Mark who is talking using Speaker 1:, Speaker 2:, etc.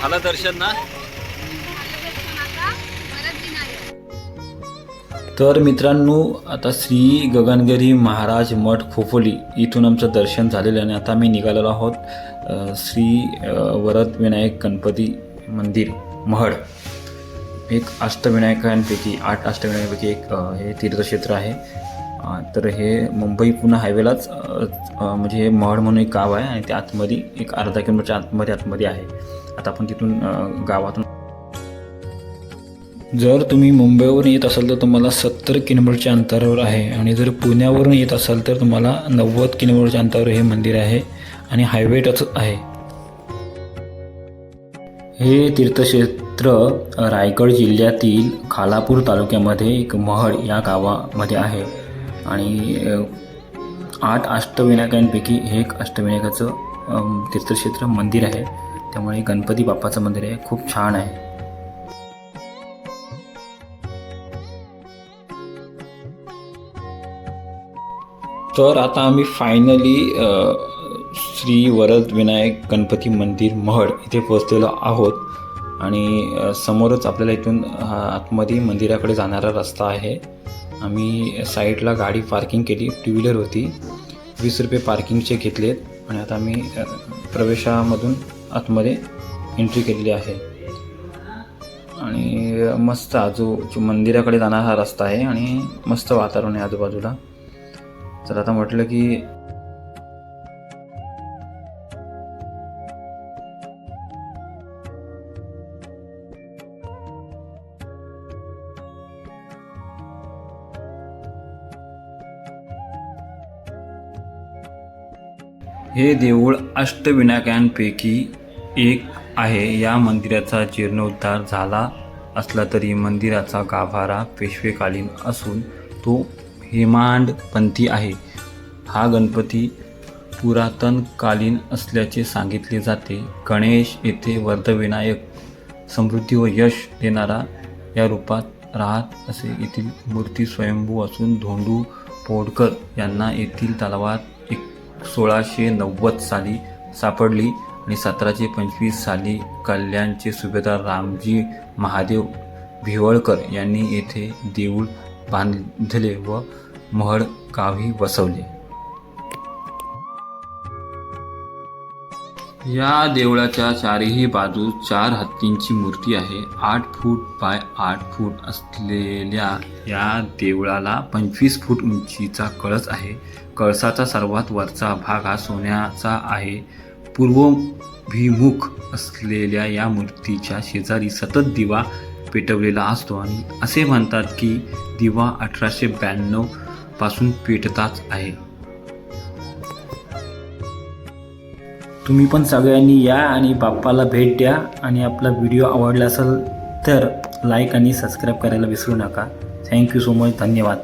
Speaker 1: झालं दर्शन ना? तर मित्रांनो आता श्री गगनगिरी महाराज मठ खोपोली इथून आमचं दर्शन झालेलं आहे आणि आता आम्ही निघालेलो आहोत श्री वरदविनायक वरद विनायक गणपती मंदिर महड. एक अष्टविनायकांपैकी आठ अष्टविनायकांपैकी एक हे तीर्थक्षेत्र आहे. तर हे मुंबई पुणे हायवेलाच म्हणजे हे महड म्हणून एक गाव आहे आणि त्या आतमध्ये एक अर्धा किलोमीटरच्या आतमध्ये आतमध्ये आहे. आता आपण तिथून गावातून जर तुम्ही मुंबईवरून येत असाल तर तुम्हाला सत्तर किलोमीटरच्या अंतरावर आहे आणि जर पुण्यावरून येत असाल तर तुम्हाला नव्वद किलोमीटरच्या अंतरावर हे मंदिर आहे आणि हायवे टच आहे. हे तीर्थक्षेत्र रायगड जिल्ह्यातील खालापूर तालुक्यामध्ये एक महड या गावामध्ये आहे. आणि आठ अष्टविनायकांपैकी हे एक अष्टविनायकाचं तीर्थक्षेत्र मंदिर आहे. त्यामुळे गणपती बाप्पाचं मंदिर आहे. खूप छान आहे. तर आता आम्ही फायनली श्री वरद विनायक गणपती मंदिर महड इथे पोहोचलेलो आहोत. आणि समोरच आपल्याला इथून आतमध्ये मंदिराकडे जाणारा रस्ता आहे. आम्ही साईडला गाडी पार्किंग केली टू व्हीलर होती. वीस रुपये पार्किंगचे घेतलेत आणि आता आम्ही प्रवेशामधून आतमध्ये एंट्री केलेली आहे. आणि मस्त आजू जो मंदिराकडे जाणारा हा रस्ता आहे आणि मस्त वातावरण आहे आजूबाजूला. तर आता म्हटलं की हे देऊळ अष्टविनायकांपैकी एक आहे. या मंदिराचा जीर्णोद्धार झाला असला तरी मंदिराचा गाभारा पेशवेकालीन असून तो हेमांडपंथी आहे. हा गणपती पुरातनकालीन असल्याचे सांगितले जाते. गणेश येथे वर्धविनायक समृद्धी व यश देणारा या रूपात राहत असे येथील मूर्ती स्वयंभू असून धोंडू पोडकर यांना येथील तलावात सोळाशे नव्वद साली सापडली आणि सतराशे पंचवीस साली कल्याणचे सुभेदार रामजी महादेव भिवळकर यांनी येथे देऊळ बांधले व महड गावी वसवले. या देवळाच्या चारही बाजू चार हत्तींची मूर्ती आहे. आठ फूट बाय आठ फूट असलेल्या या देवळाला पंचवीस फूट उंचीचा कळस आहे. कळसाचा सर्वात वरचा भाग हा सोन्याचा आहे. पूर्वभिमुख असलेल्या या मूर्तीच्या शेजारी सतत दिवा पेटवलेला असतो आणि असे म्हणतात की दिवा अठराशे ब्याण्णवपासून पेटताच आहे. तुम्ही पण सगळ्यांनी या आणि बाप्पाला भेट द्या आणि आपला व्हिडिओ आवडला असेल तर लाईक आणि सबस्क्राईब करायला विसरू नका. थँक्यू सो मच धन्यवाद.